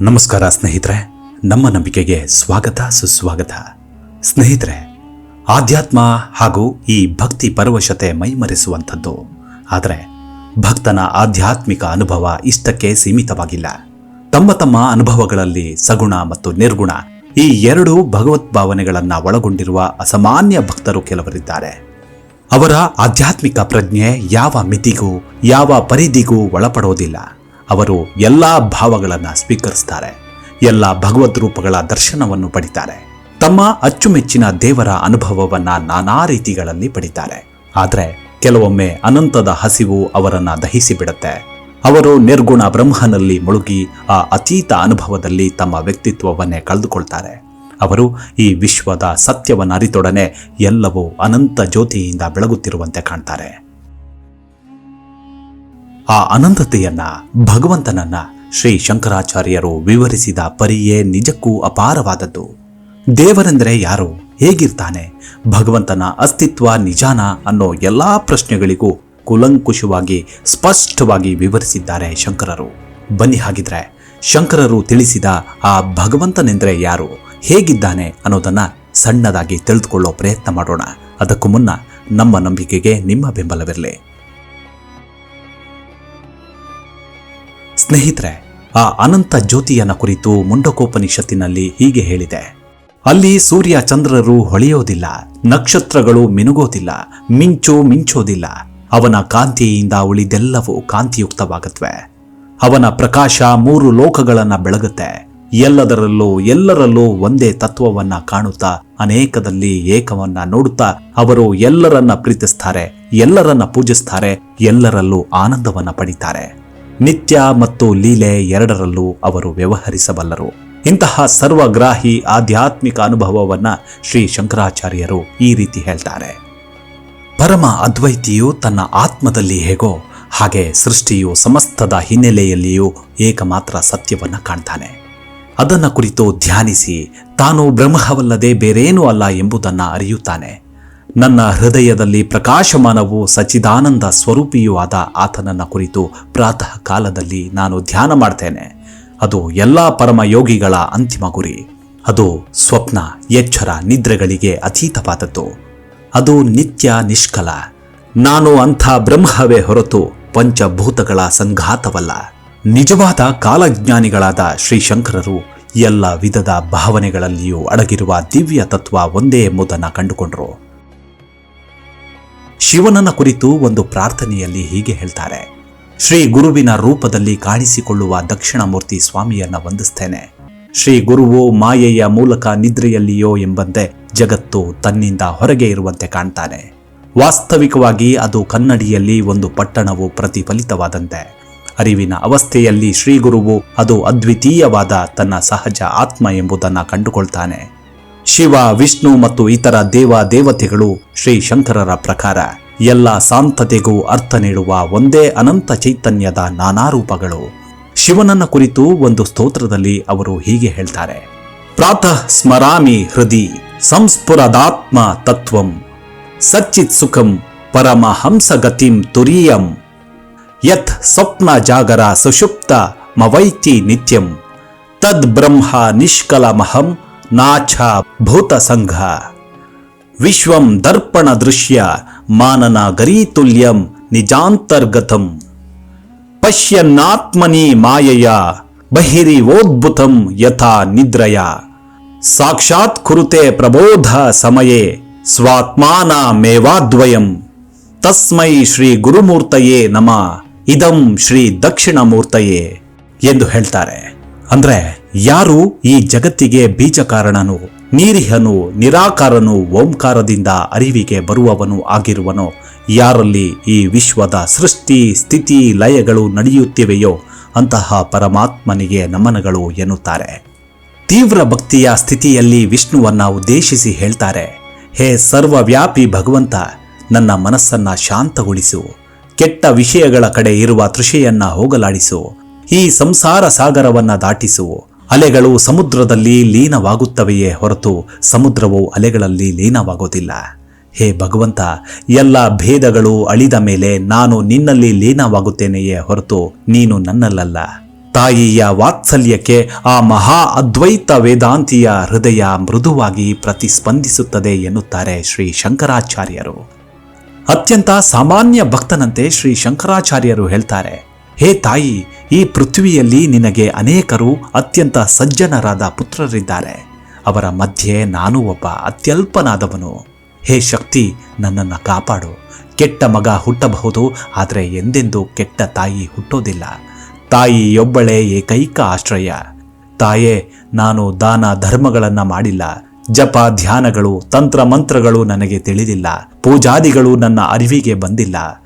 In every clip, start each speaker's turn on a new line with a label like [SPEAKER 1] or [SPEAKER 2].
[SPEAKER 1] ನಮಸ್ಕಾರ ಸ್ನೇಹಿತರೆ, ನಮ್ಮ ನಂಬಿಕೆಗೆ ಸ್ವಾಗತ, ಸುಸ್ವಾಗತ. ಸ್ನೇಹಿತರೆ, ಆಧ್ಯಾತ್ಮ ಹಾಗೂ ಈ ಭಕ್ತಿ ಪರವಶತೆ ಮೈಮರೆಸುವಂಥದ್ದು. ಆದರೆ, ಭಕ್ತನ ಆಧ್ಯಾತ್ಮಿಕ ಅನುಭವ ಇಷ್ಟಕ್ಕೆ ಸೀಮಿತವಾಗಿಲ್ಲ. ತಮ್ಮ ತಮ್ಮ ಅನುಭವಗಳಲ್ಲಿ ಸಗುಣ ಮತ್ತು ನಿರ್ಗುಣ ಈ ಎರಡು ಭಗವದ್ಭಾವನೆಗಳನ್ನ ಒಳಗೊಂಡಿರುವ ಅಸಾಮಾನ್ಯ ಭಕ್ತರು ಕೆಲವರಿದ್ದಾರೆ. ಅವರ ಆಧ್ಯಾತ್ಮಿಕ ಪ್ರಜ್ಞೆ ಯಾವ ಮಿತಿಗೂ, ಯಾವ ಪರಿಧಿಗೂ ಒಳಪಡೋದಿಲ್ಲ. ಅವರು ಎಲ್ಲ ಭಾವಗಳನ್ನು ಸ್ವೀಕರಿಸ್ತಾರೆ. ಎಲ್ಲ ಭಗವದ್ ರೂಪಗಳ ದರ್ಶನವನ್ನು ಪಡಿತಾರೆ. ತಮ್ಮ ಅಚ್ಚುಮೆಚ್ಚಿನ ದೇವರ ಅನುಭವವನ್ನ ನಾನಾ ರೀತಿಗಳಲ್ಲಿ ಪಡಿತಾರೆ. ಆದರೆ ಕೆಲವೊಮ್ಮೆ ಅನಂತದ ಹಸಿವು ಅವರನ್ನು ದಹಿಸಿ ಬಿಡುತ್ತೆ ಅವರು ನಿರ್ಗುಣ ಬ್ರಹ್ಮನಲ್ಲಿ ಮುಳುಗಿ ಆ ಅತೀತ ಅನುಭವದಲ್ಲಿ ತಮ್ಮ ವ್ಯಕ್ತಿತ್ವವನ್ನೇ ಕಳೆದುಕೊಳ್ತಾರೆ. ಅವರು ಈ ವಿಶ್ವದ ಸತ್ಯವನ್ನು ಅರಿತೊಡನೆ ಎಲ್ಲವೂ ಅನಂತ ಜ್ಯೋತಿಯಿಂದ ಬೆಳಗುತ್ತಿರುವಂತೆ ಕಾಣ್ತಾರೆ. ಆ ಅನಂತತೆಯನ್ನ ಭಗವಂತನನ್ನ ಶ್ರೀ ಶಂಕರಾಚಾರ್ಯರು ವಿವರಿಸಿದ ಪರಿಯೇ ನಿಜಕ್ಕೂ ಅಪಾರವಾದದ್ದು. ದೇವರೆಂದರೆ ಯಾರು? ಹೇಗಿರ್ತಾನೆ? ಭಗವಂತನ ಅಸ್ತಿತ್ವ ನಿಜಾನ ಅನ್ನೋ ಎಲ್ಲಾ ಪ್ರಶ್ನೆಗಳಿಗೂ ಕುಲಂಕುಷವಾಗಿ ಸ್ಪಷ್ಟವಾಗಿ ವಿವರಿಸಿದ್ದಾರೆ ಶಂಕರರು. ಬನ್ನಿ ಹಾಗಿದ್ರೆ, ಶಂಕರರು ತಿಳಿಸಿದ ಆ ಭಗವಂತನೆಂದರೆ ಯಾರು? ಹೇಗಿದ್ದಾನೆ ಅನ್ನೋದನ್ನ ಸಣ್ಣದಾಗಿ ತಿಳಿದುಕೊಳ್ಳೋ ಪ್ರಯತ್ನ ಮಾಡೋಣ. ಅದಕ್ಕೂ ಮುನ್ನ ನಮ್ಮ ನಂಬಿಕೆಗೆ ನಿಮ್ಮ ಬೆಂಬಲವಿರಲಿ. ಸ್ನೇಹಿತರೆ, ಆ ಅನಂತ ಜ್ಯೋತಿಯನ್ನ ಕುರಿತು ಮುಂಡಕೋಪನಿಷತ್ತಿನಲ್ಲಿ ಹೀಗೆ ಹೇಳಿದೆ. ಅಲ್ಲಿ ಸೂರ್ಯ ಚಂದ್ರರು ಹೊಳೆಯೋದಿಲ್ಲ, ನಕ್ಷತ್ರಗಳು ಮಿನುಗೋದಿಲ್ಲ, ಮಿಂಚು ಮಿಂಚೋದಿಲ್ಲ. ಅವನ ಕಾಂತಿಯಿಂದ ಉಳಿದೆಲ್ಲವೂ ಕಾಂತಿಯುಕ್ತವಾಗತ್ವೆ. ಅವನ ಪ್ರಕಾಶ ಮೂರು ಲೋಕಗಳನ್ನ ಬೆಳಗುತ್ತೆ. ಎಲ್ಲದರಲ್ಲೂ, ಎಲ್ಲರಲ್ಲೂ ಒಂದೇ ತತ್ವವನ್ನ ಕಾಣುತ್ತಾ, ಅನೇಕದಲ್ಲಿ ಏಕವನ್ನ ನೋಡುತ್ತಾ, ಅವರು ಎಲ್ಲರನ್ನ ಪ್ರೀತಿಸ್ತಾರೆ, ಎಲ್ಲರನ್ನ ಪೂಜಿಸ್ತಾರೆ, ಎಲ್ಲರಲ್ಲೂ ಆನಂದವನ್ನ ಪಡಿತಾರೆ. ನಿತ್ಯ ಮತ್ತು ಲೀಲೆ ಎರಡರಲ್ಲೂ ಅವರು ವ್ಯವಹರಿಸಬಲ್ಲರು. ಇಂತಹ ಸರ್ವಗ್ರಾಹಿ ಆಧ್ಯಾತ್ಮಿಕ ಅನುಭವವನ್ನು ಶ್ರೀ ಶಂಕರಾಚಾರ್ಯರು ಈ ರೀತಿ ಹೇಳ್ತಾರೆ. ಪರಮ ಅದ್ವೈತಿಯು ತನ್ನ ಆತ್ಮದಲ್ಲಿ ಹೇಗೋ ಹಾಗೆ ಸೃಷ್ಟಿಯು ಸಮಸ್ತದ ಹಿನ್ನೆಲೆಯಲ್ಲಿಯೂ ಏಕಮಾತ್ರ ಸತ್ಯವನ್ನು ಕಾಣ್ತಾನೆ. ಅದನ್ನು ಕುರಿತು ಧ್ಯಾನಿಸಿ ತಾನು ಬ್ರಹ್ಮವಲ್ಲದೆ ಬೇರೇನೂ ಅಲ್ಲ ಎಂಬುದನ್ನು ಅರಿಯುತ್ತಾನೆ. ನನ್ನ ಹೃದಯದಲ್ಲಿ ಪ್ರಕಾಶಮಾನವು ಸಚಿದಾನಂದ ಸ್ವರೂಪಿಯೂ ಆದ ಆತನನ್ನ ಕುರಿತು ಪ್ರಾತಃ ಕಾಲದಲ್ಲಿ ನಾನು ಧ್ಯಾನ ಮಾಡ್ತೇನೆ. ಅದು ಎಲ್ಲ ಪರಮ ಯೋಗಿಗಳ ಅಂತಿಮ ಗುರಿ. ಅದು ಸ್ವಪ್ನ, ಎಚ್ಚರ, ನಿದ್ರೆಗಳಿಗೆ ಅತೀತವಾದದ್ದು. ಅದು ನಿತ್ಯ ನಿಷ್ಕಲ. ನಾನು ಅಂಥ ಬ್ರಹ್ಮವೇ ಹೊರತು ಪಂಚಭೂತಗಳ ಸಂಘಾತವಲ್ಲ. ನಿಜವಾದ ಕಾಲಜ್ಞಾನಿಗಳಾದ ಶ್ರೀಶಂಕರರು ಎಲ್ಲ ವಿಧದ ಭಾವನೆಗಳಲ್ಲಿಯೂ ಅಡಗಿರುವ ದಿವ್ಯ ತತ್ವ ಒಂದೇ ಎಂಬುದನ್ನು ಕಂಡುಕೊಂಡರು. ಶಿವನನ್ನ ಕುರಿತು ಒಂದು ಪ್ರಾರ್ಥನೆಯಲ್ಲಿ ಹೀಗೆ ಹೇಳ್ತಾರೆ. ಶ್ರೀ ಗುರುವಿನ ರೂಪದಲ್ಲಿ ಕಾಣಿಸಿಕೊಳ್ಳುವ ದಕ್ಷಿಣಮೂರ್ತಿ ಸ್ವಾಮಿಯನ್ನ ವಂದಿಸ್ತೇನೆ. ಶ್ರೀ ಗುರುವು ಮಾಯೆಯ ಮೂಲಕ ನಿದ್ರೆಯಲ್ಲಿಯೋ ಎಂಬಂತೆ ಜಗತ್ತು ತನ್ನಿಂದ ಹೊರಗೆ ಇರುವಂತೆ ಕಾಣ್ತಾನೆ. ವಾಸ್ತವಿಕವಾಗಿ ಅದು ಕನ್ನಡಿಯಲ್ಲಿ ಒಂದು ಪಟ್ಟಣವು ಪ್ರತಿಫಲಿತವಾದಂತೆ. ಅರಿವಿನ ಅವಸ್ಥೆಯಲ್ಲಿ ಶ್ರೀ ಗುರುವು ಅದು ಅದ್ವಿತೀಯವಾದ ತನ್ನ ಸಹಜ ಆತ್ಮ ಎಂಬುದನ್ನು ಕಂಡುಕೊಳ್ತಾನೆ. ಶಿವ, ವಿಷ್ಣು ಮತ್ತು ಇತರ ದೇವ ದೇವತೆಗಳು ಶ್ರೀ ಶಂಕರರ ಪ್ರಕಾರ ಎಲ್ಲ ಸಾಂತತೆಗೂ ಅರ್ಥ ನೀಡುವ ಒಂದೇ ಅನಂತ ಚೈತನ್ಯದ ನಾನಾ ರೂಪಗಳು ಶಿವನನ್ನ ಕುರಿತು ಒಂದು ಸ್ತೋತ್ರದಲ್ಲಿ ಅವರು ಹೀಗೆ ಹೇಳ್ತಾರೆ. ಪ್ರಾತಃ ಸ್ಮರಾಮಿ ಹೃದಿ ಸಂಸ್ಫುರದಾತ್ಮ ತತ್ವಂ ಸಚ್ಚಿತ್ ಸುಖಂ ಪರಮಹಂಸಗತಿಂ ತುರೀಯಂ ಯತ್ ಸ್ವಪ್ನ ಜಾಗರ ಸುಷುಪ್ತ ಮವೈತಿ ನಿತ್ಯಂ ತದ್ ಬ್ರಹ್ಮ ನಿಷ್ಕಲಮಹಂ ನಾಛ ಭೂತ ಸಂಘ ವಿಶ್ವಂ ದರ್ಪಣ ದೃಶ್ಯ ಮಾನನ ಗರೀತುಲ್ಯಂ ನಿಜಾಂತರ್ಗತಂ. ಪಶ್ಯನ್ನಾತ್ಮನಿ ಮಾಯೆಯ ಬಹಿರಿವೋದ್ಭುತಂ ಯಥಾ ನಿದ್ರಯ. ಸಾಕ್ಷಾತ್ ಕುರುತೆ ಪ್ರಬೋಧ ಸಮಯೇ ಸ್ವಾತ್ಮಾನ ಮೇವಾದ್ವಯಂ. ತಸ್ಮೈ ಶ್ರೀ ಗುರುಮೂರ್ತಯೇ ನಮ, ಇದಂ ಶ್ರೀ ದಕ್ಷಿಣಮೂರ್ತಯೇ ಎಂದು ಹೇಳ್ತಾರೆ. ಅಂದ್ರೆ ಯಾರು ಈ ಜಗತ್ತಿಗೆ ಬೀಜ ಕಾರಣನು ನೀರಿಹನು, ನಿರಾಕಾರನು, ಓಂಕಾರದಿಂದ ಅರಿವಿಗೆ ಬರುವವನು ಆಗಿರುವನೋ, ಯಾರಲ್ಲಿ ಈ ವಿಶ್ವದ ಸೃಷ್ಟಿ, ಸ್ಥಿತಿ, ಲಯಗಳು ನಡೆಯುತ್ತಿವೆಯೋ, ಅಂತಹ ಪರಮಾತ್ಮನಿಗೆ ನಮನಗಳು ಎನ್ನುತ್ತಾರೆ. ತೀವ್ರ ಭಕ್ತಿಯ ಸ್ಥಿತಿಯಲ್ಲಿ ವಿಷ್ಣುವನ್ನ ಉದ್ದೇಶಿಸಿ ಹೇಳ್ತಾರೆ, ಹೇ ಸರ್ವವ್ಯಾಪಿ ಭಗವಂತ, ನನ್ನ ಮನಸ್ಸನ್ನ ಶಾಂತಗೊಳಿಸು, ಕೆಟ್ಟ ವಿಷಯಗಳ ಕಡೆ ಇರುವ ತೃಷೆಯನ್ನ ಹೋಗಲಾಡಿಸು, ಈ ಸಂಸಾರ ಸಾಗರವನ್ನ ದಾಟಿಸು ಅಲೆಗಳು ಸಮುದ್ರದಲ್ಲಿ ಲೀನವಾಗುತ್ತವೆಯೇ ಹೊರತು ಸಮುದ್ರವು ಅಲೆಗಳಲ್ಲಿ ಲೀನವಾಗೋದಿಲ್ಲ ಹೇ ಭಗವಂತ, ಎಲ್ಲ ಭೇದಗಳು ಅಳಿದ ಮೇಲೆ ನಾನು ನಿನ್ನಲ್ಲಿ ಲೀನವಾಗುತ್ತೇನೆಯೇ ಹೊರತು ನೀನು ನನ್ನಲ್ಲಲ್ಲ. ತಾಯಿಯ ವಾತ್ಸಲ್ಯಕ್ಕೆ ಆ ಮಹಾ ಅದ್ವೈತ ವೇದಾಂತಿಯ ಹೃದಯ ಮೃದುವಾಗಿ ಪ್ರತಿಸ್ಪಂದಿಸುತ್ತದೆ ಎನ್ನುತ್ತಾರೆ ಶ್ರೀ ಶಂಕರಾಚಾರ್ಯರು. ಅತ್ಯಂತ ಸಾಮಾನ್ಯ ಭಕ್ತನಂತೆ ಶ್ರೀ ಶಂಕರಾಚಾರ್ಯರು ಹೇಳ್ತಾರೆ ಹೇ ತಾಯಿ, ಈ ಪೃಥ್ವಿಯಲ್ಲಿ ನಿನಗೆ ಅನೇಕರು ಅತ್ಯಂತ ಸಜ್ಜನರಾದ ಪುತ್ರರಿದ್ದಾರೆ. ಅವರ ಮಧ್ಯೆ ನಾನು ಒಬ್ಬ ಅತ್ಯಲ್ಪನಾದವನು. ಹೇ ಶಕ್ತಿ, ನನ್ನನ್ನು ಕಾಪಾಡು. ಕೆಟ್ಟ ಮಗ ಹುಟ್ಟಬಹುದು, ಆದರೆ ಎಂದೆಂದೂ ಕೆಟ್ಟ ತಾಯಿ ಹುಟ್ಟೋದಿಲ್ಲ. ತಾಯಿಯೊಬ್ಬಳೇ ಏಕೈಕ ಆಶ್ರಯ. ತಾಯೇ, ನಾನು ದಾನ ಧರ್ಮಗಳನ್ನು ಮಾಡಿಲ್ಲ. ಜಪ ಧ್ಯಾನಗಳು, ತಂತ್ರ ಮಂತ್ರಗಳು ನನಗೆ ತಿಳಿದಿಲ್ಲ. ಪೂಜಾದಿಗಳು ನನ್ನ ಅರಿವಿಗೆ ಬಂದಿಲ್ಲ.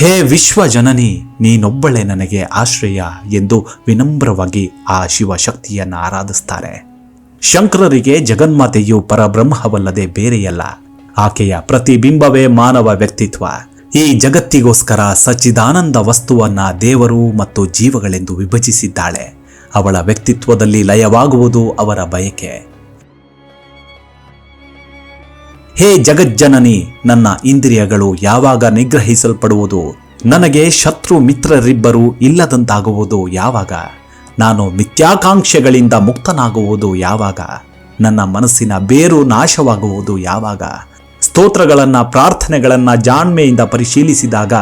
[SPEAKER 1] ಹೇ ವಿಶ್ವ ಜನನಿ ನೀನೊಬ್ಬಳೇ ನನಗೆ ಆಶ್ರಯ ಎಂದು ವಿನಮ್ರವಾಗಿ ಆ ಶಿವಶಕ್ತಿಯನ್ನು ಆರಾಧಿಸ್ತಾರೆ. ಶಂಕರರಿಗೆ ಜಗನ್ಮಾತೆಯು ಪರಬ್ರಹ್ಮವಲ್ಲದೆ ಬೇರೆಯಲ್ಲ. ಆಕೆಯ ಪ್ರತಿಬಿಂಬವೇ ಮಾನವ ವ್ಯಕ್ತಿತ್ವ. ಈ ಜಗತ್ತಿಗೋಸ್ಕರ ಸಚ್ಚಿದಾನಂದ ವಸ್ತುವನ್ನ ದೇವರು ಮತ್ತು ಜೀವಗಳೆಂದು ವಿಭಜಿಸಿದ್ದಾಳೆ. ಅವಳ ವ್ಯಕ್ತಿತ್ವದಲ್ಲಿ ಲಯವಾಗುವುದು ಅವರ ಬಯಕೆ. ಹೇ ಜಗಜ್ಜನನಿ, ನನ್ನ ಇಂದ್ರಿಯಗಳು ಯಾವಾಗ ನಿಗ್ರಹಿಸಲ್ಪಡುವುದು? ನನಗೆ ಶತ್ರು ಮಿತ್ರರಿಬ್ಬರು ಇಲ್ಲದಂತಾಗುವುದು ಯಾವಾಗ? ನಾನು ಮಿಥ್ಯಾಕಾಂಕ್ಷೆಗಳಿಂದ ಮುಕ್ತನಾಗುವುದು ಯಾವಾಗ? ನನ್ನ ಮನಸ್ಸಿನ ಬೇರು ನಾಶವಾಗುವುದು ಯಾವಾಗ? ಸ್ತೋತ್ರಗಳನ್ನ, ಪ್ರಾರ್ಥನೆಗಳನ್ನ ಜಾಣ್ಮೆಯಿಂದ ಪರಿಶೀಲಿಸಿದಾಗ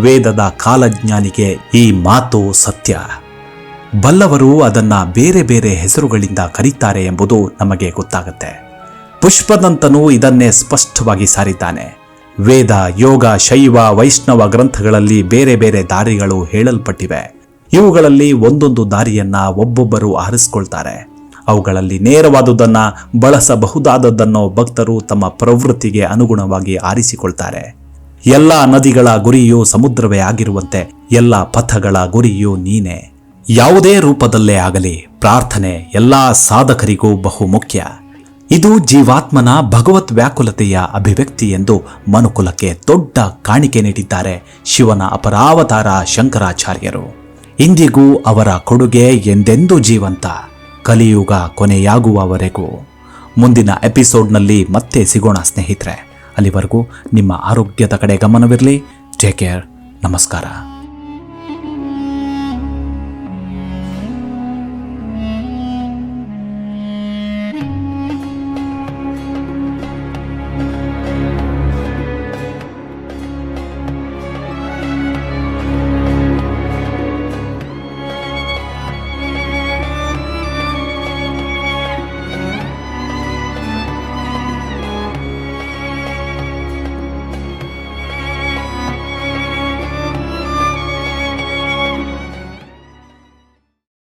[SPEAKER 1] ವೇದದ ಕಾಲಜ್ಞಾನಿಗೆ ಈ ಮಾತು ಸತ್ಯ. ಬಲ್ಲವರು ಅದನ್ನ ಬೇರೆ ಬೇರೆ ಹೆಸರುಗಳಿಂದ ಕರೀತಾರೆ ಎಂಬುದು ನಮಗೆ ಗೊತ್ತಾಗುತ್ತೆ. ಪುಷ್ಪದಂತನು ಇದನ್ನೇ ಸ್ಪಷ್ಟವಾಗಿ ಸಾರಿದ್ದಾನೆ. ವೇದ, ಯೋಗ, ಶೈವ, ವೈಷ್ಣವ ಗ್ರಂಥಗಳಲ್ಲಿ ಬೇರೆ ಬೇರೆ ದಾರಿಗಳು ಹೇಳಲ್ಪಟ್ಟಿವೆ. ಇವುಗಳಲ್ಲಿ ಒಂದೊಂದು ದಾರಿಯನ್ನ ಒಬ್ಬೊಬ್ಬರು ಆರಿಸ್ಕೊಳ್ತಾರೆ. ಅವುಗಳಲ್ಲಿ ನೇರವಾದುದನ್ನ ಬಳಸಬಹುದಾದದ್ದನ್ನು ಭಕ್ತರು ತಮ್ಮ ಪ್ರವೃತ್ತಿಗೆ ಅನುಗುಣವಾಗಿ ಆರಿಸಿಕೊಳ್ತಾರೆ. ಎಲ್ಲ ನದಿಗಳ ಗುರಿಯು ಸಮುದ್ರವೇ ಆಗಿರುವಂತೆ ಎಲ್ಲ ಪಥಗಳ ಗುರಿಯು ನೀನೆ. ಯಾವುದೇ ರೂಪದಲ್ಲೇ ಆಗಲಿ, ಪ್ರಾರ್ಥನೆ ಎಲ್ಲ ಸಾಧಕರಿಗೂ ಬಹು ಮುಖ್ಯ ಇದು ಜೀವಾತ್ಮನ ಭಗವತ್ ವ್ಯಾಕುಲತೆಯ ಅಭಿವ್ಯಕ್ತಿ ಎಂದು ಮನುಕುಲಕ್ಕೆ ದೊಡ್ಡ ಕಾಣಿಕೆ ನೀಡಿದ್ದಾರೆ ಶಿವನ ಅಪರಾವತಾರ ಶಂಕರಾಚಾರ್ಯರು. ಇಂದಿಗೂ ಅವರ ಕೊಡುಗೆ ಎಂದೆಂದೂ ಜೀವಂತ. ಕಲಿಯುಗ ಕೊನೆಯಾಗುವವರೆಗೂ. ಮುಂದಿನ ಎಪಿಸೋಡ್ನಲ್ಲಿ ಮತ್ತೆ ಸಿಗೋಣ ಸ್ನೇಹಿತರೆ. ಅಲ್ಲಿವರೆಗೂ ನಿಮ್ಮ ಆರೋಗ್ಯದ ಕಡೆ ಗಮನವಿರಲಿ. ಟೇಕ್ ಕೇರ್ ನಮಸ್ಕಾರ.